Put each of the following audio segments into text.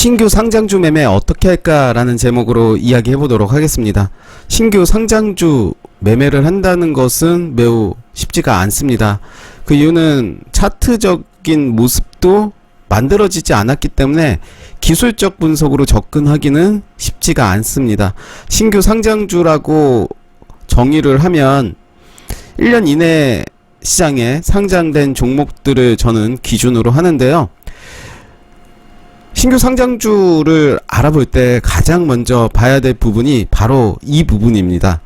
신규 상장주 매매 어떻게 할까라는 제목으로 이야기해 보도록 하겠습니다. 신규 상장주 매매를 한다는 것은 매우 쉽지가 않습니다. 그 이유는 차트적인 모습도 만들어지지 않았기 때문에 기술적 분석으로 접근하기는 쉽지가 않습니다. 신규 상장주라고 정의를 하면 1년 이내 시장에 상장된 종목들을 저는 기준으로 하는데요. 신규 상장주를 알아볼 때 가장 먼저 봐야 될 부분이 바로 이 부분입니다.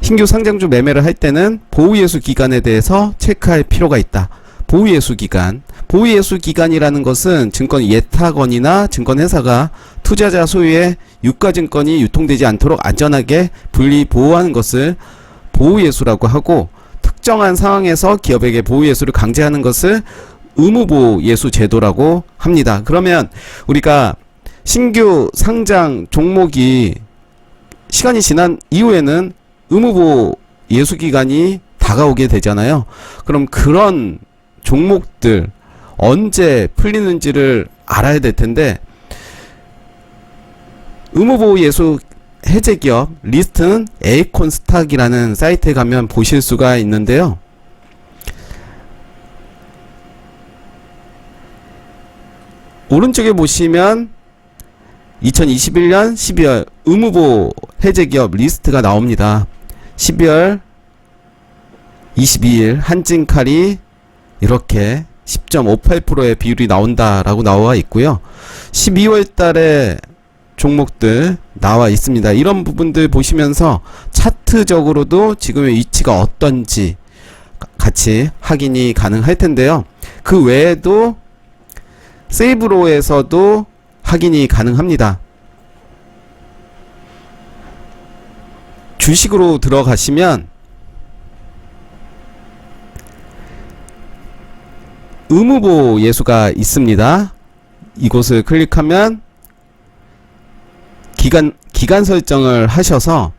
신규 상장주 매매를 할 때는 보유예수 기간에 대해서 체크할 필요가 있다. 보유예수 기간. 보유예수 기간이라는 것은 증권 예탁원이나 증권회사가 투자자 소유의 유가증권이 유통되지 않도록 안전하게 분리 보호하는 것을 보유예수라고 하고 특정한 상황에서 기업에게 보유예수를 강제하는 것을 의무보호 예수 제도라고 합니다. 그러면 우리가 신규 상장 종목이 시간이 지난 이후에는 의무보호 예수 기간이 다가오게 되잖아요. 그럼 그런 종목들 언제 풀리는지를 알아야 될 텐데 의무보호 예수 해제 기업 리스트는 에이콘 스탁이라는 사이트에 가면 보실 수가 있는데요. 오른쪽에 보시면 2021년 12월 의무보 해제 기업 리스트가 나옵니다. 12월 22일 한진칼이 이렇게 10.58%의 비율이 나온다라고 나와 있고요. 12월 달에 종목들 나와 있습니다. 이런 부분들 보시면서 차트적으로도 지금의 위치가 어떤지 같이 확인이 가능할 텐데요. 그 외에도 세이브로에서도 확인이 가능합니다. 주식으로 들어가시면 의무보 예수가 있습니다. 이곳을 클릭하면 기간 기간 설정을 하셔서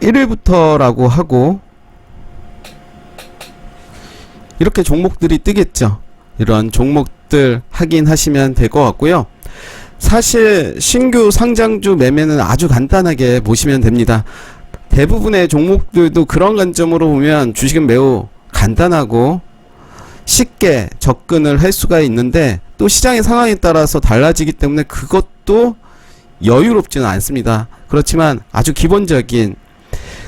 1일부터라고 하고 이렇게 종목들이 뜨겠죠. 이런 종목들 확인하시면 될 것 같고요. 사실 신규 상장주 매매는 아주 간단하게 보시면 됩니다. 대부분의 종목들도 그런 관점으로 보면 주식은 매우 간단하고 쉽게 접근을 할 수가 있는데 또 시장의 상황에 따라서 달라지기 때문에 그것도 여유롭지는 않습니다. 그렇지만 아주 기본적인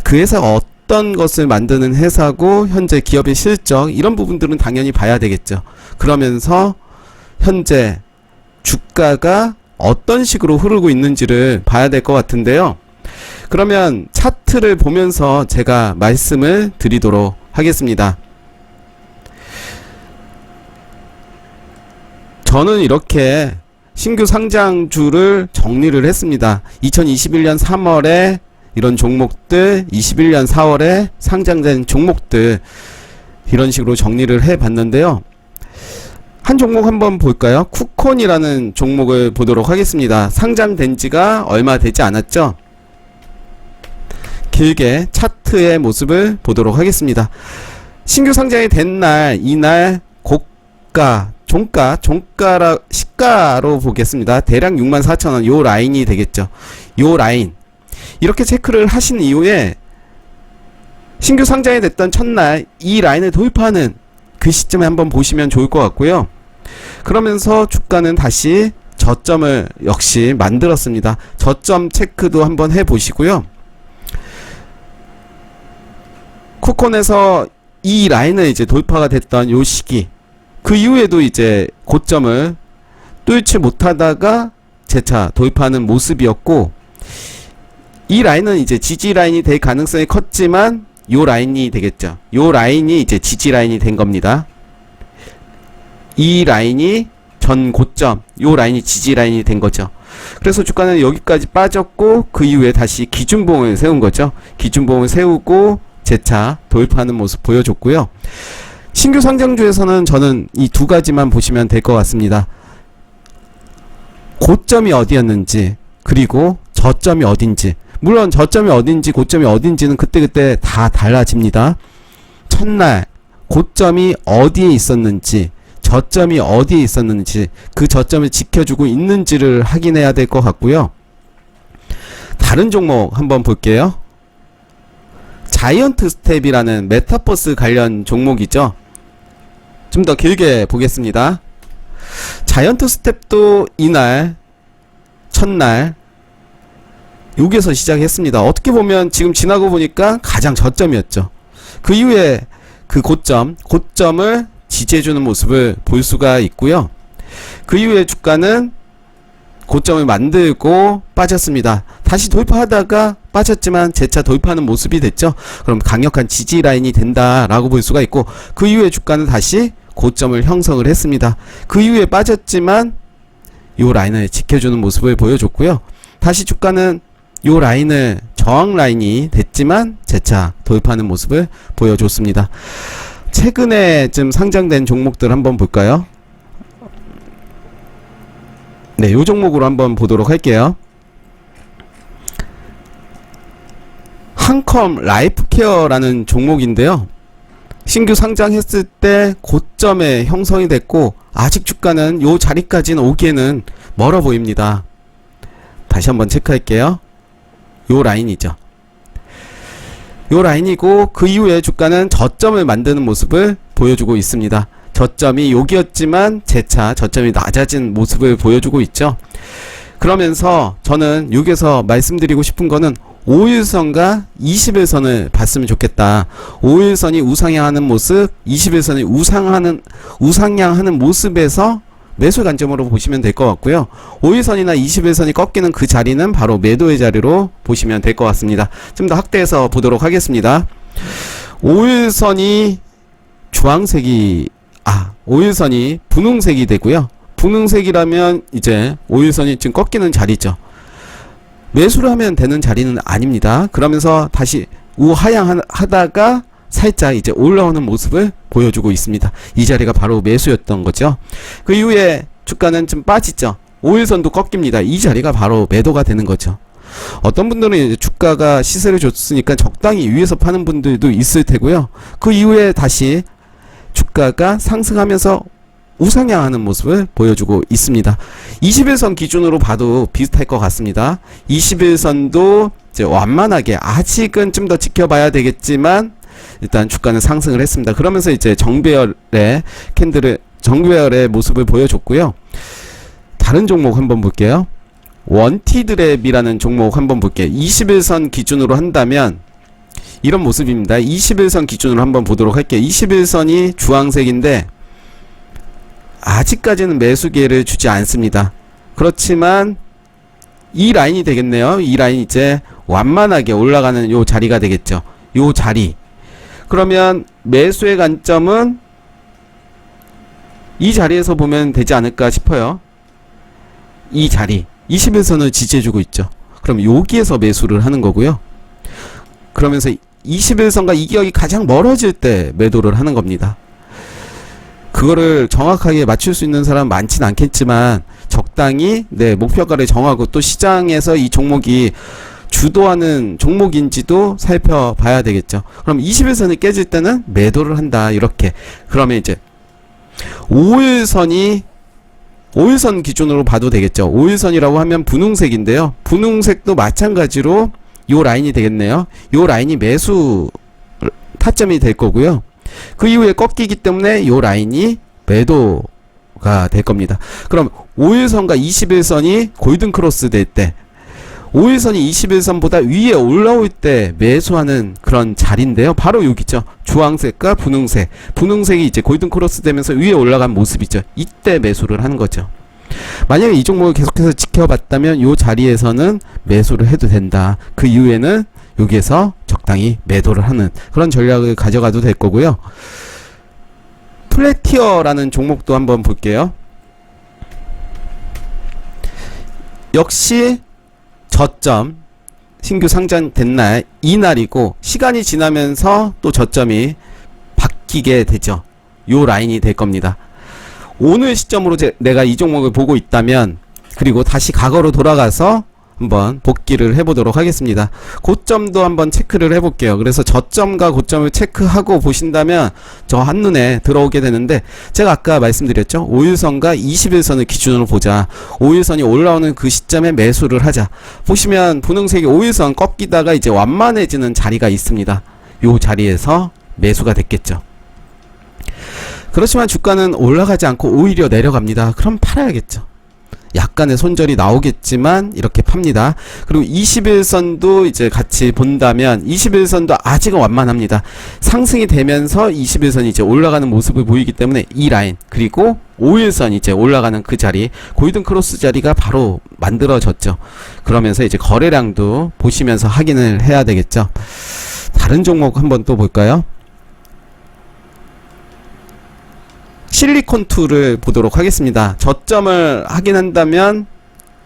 그 회사가 어떤 것을 만드는 회사고 현재 기업의 실적 이런 부분들은 당연히 봐야 되겠죠. 그러면서 현재 주가가 어떤 식으로 흐르고 있는지를 봐야 될 것 같은데요. 그러면 차트를 보면서 제가 말씀을 드리도록 하겠습니다. 저는 이렇게 신규 상장주를 정리를 했습니다. 2021년 3월에 이런 종목들, 21년 4월에 상장된 종목들 이런 식으로 정리를 해 봤는데요. 한 종목 한번 볼까요? 쿠콘이라는 종목을 보도록 하겠습니다. 상장된 지가 얼마 되지 않았죠? 길게 차트의 모습을 보도록 하겠습니다. 신규 상장이 된 날, 이날 고가, 종가, 종가라, 시가로 보겠습니다. 대략 64,000원, 요 라인이 되겠죠. 요 라인. 이렇게 체크를 하신 이후에 신규 상장이 됐던 첫날 이 라인을 돌파하는 그 시점에 한번 보시면 좋을 것 같고요. 그러면서 주가는 다시 저점을 역시 만들었습니다. 저점 체크도 한번 해 보시고요. 쿠콘에서 이 라인을 이제 돌파가 됐던 요 시기 그 이후에도 이제 고점을 뚫지 못하다가 재차 돌파하는 모습이었고 이 라인은 이제 지지 라인이 될 가능성이 컸지만 요 라인이 되겠죠. 요 라인이 이제 지지 라인이 된 겁니다. 이 라인이 전 고점, 요 라인이 지지 라인이 된 거죠. 그래서 주가는 여기까지 빠졌고 그 이후에 다시 기준봉을 세운 거죠. 기준봉을 세우고 재차 돌파하는 모습 보여줬고요. 신규 상장주에서는 저는 이 두 가지만 보시면 될 것 같습니다. 고점이 어디였는지 그리고 저점이 어딘지 물론 저점이 어딘지 고점이 어딘지는 그때그때 다 달라집니다. 첫날 고점이 어디에 있었는지 저점이 어디에 있었는지 그 저점을 지켜주고 있는지를 확인해야 될 것 같고요. 다른 종목 한번 볼게요. 자이언트 스텝이라는 메타버스 관련 종목이죠. 좀 더 길게 보겠습니다. 자이언트 스텝도 이날 첫날 여기에서 시작했습니다. 어떻게 보면 지금 지나고 보니까 가장 저점이었죠. 그 이후에 그 고점, 고점을 지지해주는 모습을 볼 수가 있고요. 그 이후에 주가는 고점을 만들고 빠졌습니다. 다시 돌파하다가 빠졌지만 재차 돌파하는 모습이 됐죠. 그럼 강력한 지지 라인이 된다라고 볼 수가 있고 그 이후에 주가는 다시 고점을 형성을 했습니다. 그 이후에 빠졌지만 요 라인을 지켜주는 모습을 보여줬고요. 다시 주가는 요 라인을 저항 라인이 됐지만 재차 돌파하는 모습을 보여줬습니다. 최근에 좀 상장된 종목들 한번 볼까요? 네, 요 종목으로 한번 보도록 할게요. 한컴 라이프케어라는 종목인데요. 신규 상장했을 때 고점에 형성이 됐고 아직 주가는 요 자리까지는 오기에는 멀어 보입니다. 다시 한번 체크할게요. 요 라인이죠. 요 라인이고 그 이후에 주가는 저점을 만드는 모습을 보여주고 있습니다. 저점이 여기였지만 재차 저점이 낮아진 모습을 보여주고 있죠. 그러면서 저는 여기서 말씀드리고 싶은 거는 5일선과 20일선을 봤으면 좋겠다. 5일선이 우상향하는 모습, 21선이 우상하는 우상향하는 모습에서 매수 관점으로 보시면 될 것 같고요. 5일선이나 21선이 꺾이는 그 자리는 바로 매도의 자리로 보시면 될 것 같습니다. 좀 더 확대해서 보도록 하겠습니다. 5일선이 주황색이 아, 5일선이 분홍색이 되고요. 분홍색이라면 이제 5일선이 지금 꺾이는 자리죠. 매수를 하면 되는 자리는 아닙니다. 그러면서 다시 우하향 하다가 살짝 이제 올라오는 모습을 보여주고 있습니다. 이 자리가 바로 매수였던 거죠. 그 이후에 주가는 좀 빠지죠. 5일선도 꺾입니다. 이 자리가 바로 매도가 되는 거죠. 어떤 분들은 주가가 시세를 줬으니까 적당히 위에서 파는 분들도 있을 테고요. 그 이후에 다시 주가가 상승하면서 우상향하는 모습을 보여주고 있습니다. 21선 기준으로 봐도 비슷할 것 같습니다. 21선도 이제 완만하게 아직은 좀 더 지켜봐야 되겠지만 일단 주가는 상승을 했습니다. 그러면서 이제 정배열의 캔들을 정배열의 모습을 보여줬고요. 다른 종목 한번 볼게요. 원티드랩이라는 종목 한번 볼게요. 21선 기준으로 한다면 이런 모습입니다. 21선 기준으로 한번 보도록 할게요. 21선이 주황색인데 아직까지는 매수 기회를 주지 않습니다. 그렇지만 이 라인이 되겠네요. 이 라인 이제 완만하게 올라가는 요 자리가 되겠죠. 요 자리. 그러면 매수의 관점은 이 자리에서 보면 되지 않을까 싶어요. 이 자리. 21선을 지지해주고 있죠. 그럼 여기에서 매수를 하는 거고요. 그러면서 21선과 이격이 가장 멀어질 때 매도를 하는 겁니다. 그거를 정확하게 맞출 수 있는 사람 많진 않겠지만 적당히 네 목표가를 정하고 또 시장에서 이 종목이 주도하는 종목인지도 살펴봐야 되겠죠. 그럼 21선이 깨질 때는 매도를 한다 이렇게 그러면 이제 5일선이 5일선 기준으로 봐도 되겠죠. 5일선이라고 하면 분홍색인데요. 분홍색도 마찬가지로 요 라인이 되겠네요. 요 라인이 매수 타점이 될 거고요. 그 이후에 꺾이기 때문에 요 라인이 매도가 될 겁니다. 그럼 5일선과 21선이 골든 크로스 될 때, 5일선이 21선보다 위에 올라올 때 매수하는 그런 자리인데요. 바로 여기죠. 주황색과 분홍색. 분홍색이 이제 골든 크로스 되면서 위에 올라간 모습이죠. 이때 매수를 하는 거죠. 만약에 이 종목을 계속해서 지켜봤다면 요 자리에서는 매수를 해도 된다. 그 이후에는 여기에서 적당히 매도를 하는 그런 전략을 가져가도 될 거고요. 플래티어라는 종목도 한번 볼게요. 역시 저점 신규 상장된 날 이날이고 시간이 지나면서 또 저점이 바뀌게 되죠. 요 라인이 될 겁니다. 오늘 시점으로 제, 내가 이 종목을 보고 있다면 그리고 다시 과거로 돌아가서 한번 복기를 해보도록 하겠습니다. 고점도 한번 체크를 해볼게요. 그래서 저점과 고점을 체크하고 보신다면 저 한눈에 들어오게 되는데 제가 아까 말씀드렸죠. 5일선과 21선을 기준으로 보자. 5일선이 올라오는 그 시점에 매수를 하자. 보시면 분홍색이 5일선 꺾이다가 이제 완만해지는 자리가 있습니다. 요 자리에서 매수가 됐겠죠. 그렇지만 주가는 올라가지 않고 오히려 내려갑니다. 그럼 팔아야겠죠. 약간의 손절이 나오겠지만 이렇게 팝니다. 그리고 21선도 이제 같이 본다면 21선도 아직은 완만합니다. 상승이 되면서 21선이 이제 올라가는 모습을 보이기 때문에 이 라인 그리고 5일선 이제 올라가는 그 자리 골든 크로스 자리가 바로 만들어졌죠. 그러면서 이제 거래량도 보시면서 확인을 해야 되겠죠. 다른 종목 한번 또 볼까요? 실리콘2를 보도록 하겠습니다. 저점을 확인한다면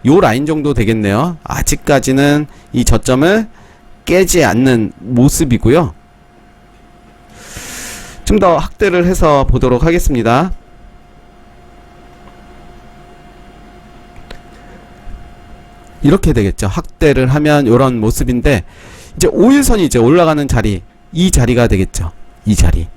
요 라인 정도 되겠네요. 아직까지는 이 저점을 깨지 않는 모습이고요. 좀 더 확대를 해서 보도록 하겠습니다. 이렇게 되겠죠. 확대를 하면 이런 모습인데 이제 5일선이 이제 올라가는 자리 이 자리가 되겠죠. 이 자리.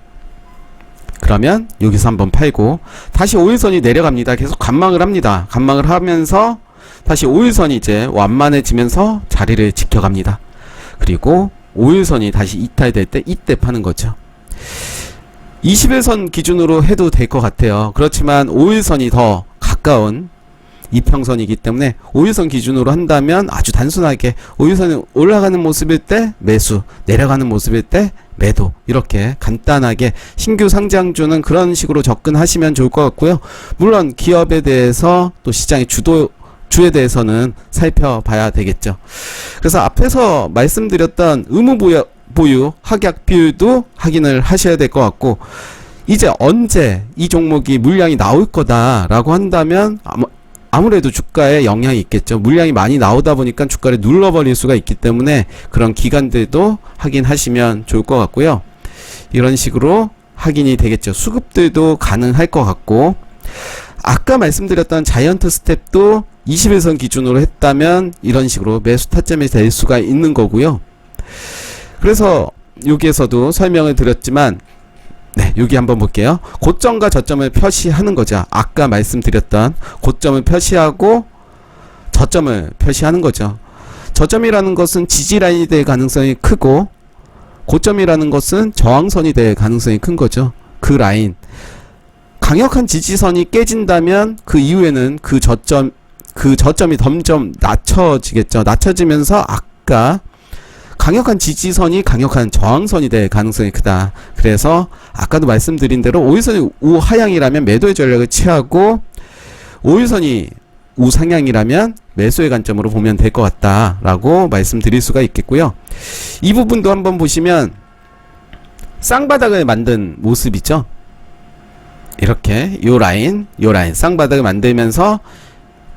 그러면 여기서 한번 팔고 다시 5일선이 내려갑니다. 계속 관망을 합니다. 관망을 하면서 다시 5일선이 이제 완만해지면서 자리를 지켜갑니다. 그리고 5일선이 다시 이탈될 때 이때 파는 거죠. 21선 기준으로 해도 될 것 같아요. 그렇지만 5일선이 더 가까운 이평선이기 때문에 5일선 기준으로 한다면 아주 단순하게 5일선이 올라가는 모습일 때 매수, 내려가는 모습일 때 매도 이렇게 간단하게 신규 상장주는 그런 식으로 접근하시면 좋을 것 같고요. 물론 기업에 대해서 또 시장의 주도 주에 대해서는 살펴봐야 되겠죠. 그래서 앞에서 말씀드렸던 의무 보유, 보유 확약 비율도 확인을 하셔야 될 것 같고 이제 언제 이 종목이 물량이 나올 거다라고 한다면 아무래도 주가에 영향이 있겠죠. 물량이 많이 나오다 보니까 주가를 눌러버릴 수가 있기 때문에 그런 기간들도 확인하시면 좋을 것 같고요. 이런 식으로 확인이 되겠죠. 수급들도 가능할 것 같고 아까 말씀드렸던 자이언트 스텝도 21선 기준으로 했다면 이런 식으로 매수 타점이 될 수가 있는 거고요. 그래서 여기에서도 설명을 드렸지만 네, 여기 한번 볼게요. 고점과 저점을 표시하는 거죠. 아까 말씀드렸던 고점을 표시하고 저점을 표시하는 거죠. 저점이라는 것은 지지라인이 될 가능성이 크고 고점이라는 것은 저항선이 될 가능성이 큰 거죠. 그 라인. 강력한 지지선이 깨진다면 그 이후에는 그 저점 그 저점이 점점 낮춰지겠죠. 낮춰지면서 아까 강력한 지지선이 강력한 저항선이 될 가능성이 크다. 그래서 아까도 말씀드린 대로 5일선이 우하향이라면 매도의 전략을 취하고 5일선이 우상향이라면 매수의 관점으로 보면 될 것 같다라고 말씀드릴 수가 있겠고요. 이 부분도 한번 보시면 쌍바닥을 만든 모습이죠. 이렇게 요 라인, 요 라인 쌍바닥을 만들면서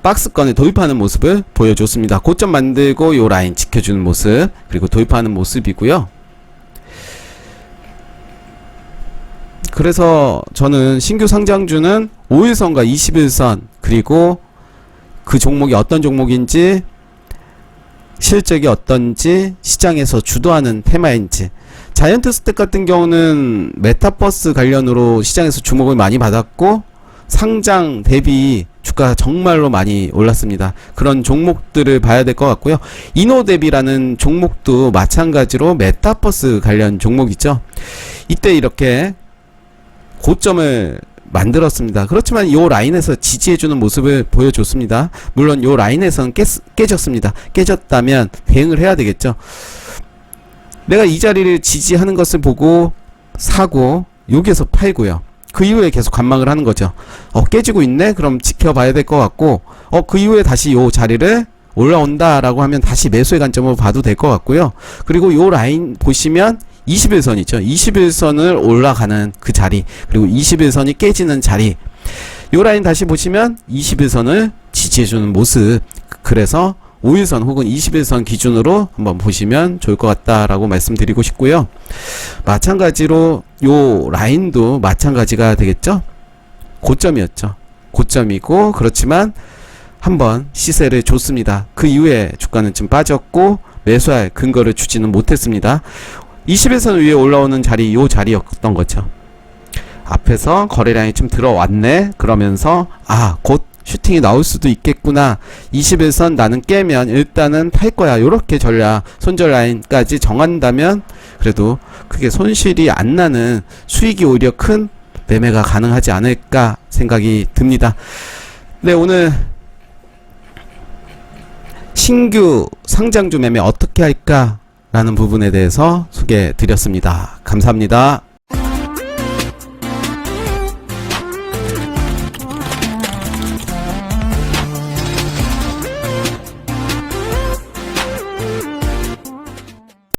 박스권에 도입하는 모습을 보여줬습니다. 고점 만들고 요 라인 지켜주는 모습 그리고 도입하는 모습이고요. 그래서 저는 신규 상장주는 5일선과 21선 그리고 그 종목이 어떤 종목인지 실적이 어떤지 시장에서 주도하는 테마인지 자이언트 스택 같은 경우는 메타버스 관련으로 시장에서 주목을 많이 받았고 상장 대비 주가가 정말로 많이 올랐습니다. 그런 종목들을 봐야 될 것 같고요. 이노데비라는 종목도 마찬가지로 메타버스 관련 종목이죠. 이때 이렇게 고점을 만들었습니다. 그렇지만 이 라인에서 지지해주는 모습을 보여줬습니다. 물론 이 라인에서는 깨, 깨졌습니다. 깨졌다면 대응을 해야 되겠죠. 내가 이 자리를 지지하는 것을 보고 사고 여기에서 팔고요. 그 이후에 계속 관망을 하는 거죠. 어, 깨지고 있네? 그럼 지켜봐야 될 것 같고, 어, 그 이후에 다시 요 자리를 올라온다라고 하면 다시 매수의 관점으로 봐도 될 것 같고요. 그리고 요 라인 보시면 21선이죠. 21선을 올라가는 그 자리, 그리고 21선이 깨지는 자리. 요 라인 다시 보시면 21선을 지지해주는 모습. 그래서 5일선 혹은 21선 기준으로 한번 보시면 좋을 것 같다라고 말씀드리고 싶고요. 마찬가지로 요 라인도 마찬가지가 되겠죠? 고점이었죠. 고점이고 그렇지만 한번 시세를 줬습니다. 그 이후에 주가는 좀 빠졌고 매수할 근거를 주지는 못했습니다. 20에선 위에 올라오는 자리 요 자리였던 거죠. 앞에서 거래량이 좀 들어왔네 그러면서 아 곧 슈팅이 나올 수도 있겠구나. 20에선 나는 깨면 일단은 팔 거야. 요렇게 전략 손절 라인까지 정한다면 그래도 크게 손실이 안 나는 수익이 오히려 큰 매매가 가능하지 않을까 생각이 듭니다. 네 오늘 신규 상장주 매매 어떻게 할까 라는 부분에 대해서 소개해 드렸습니다. 감사합니다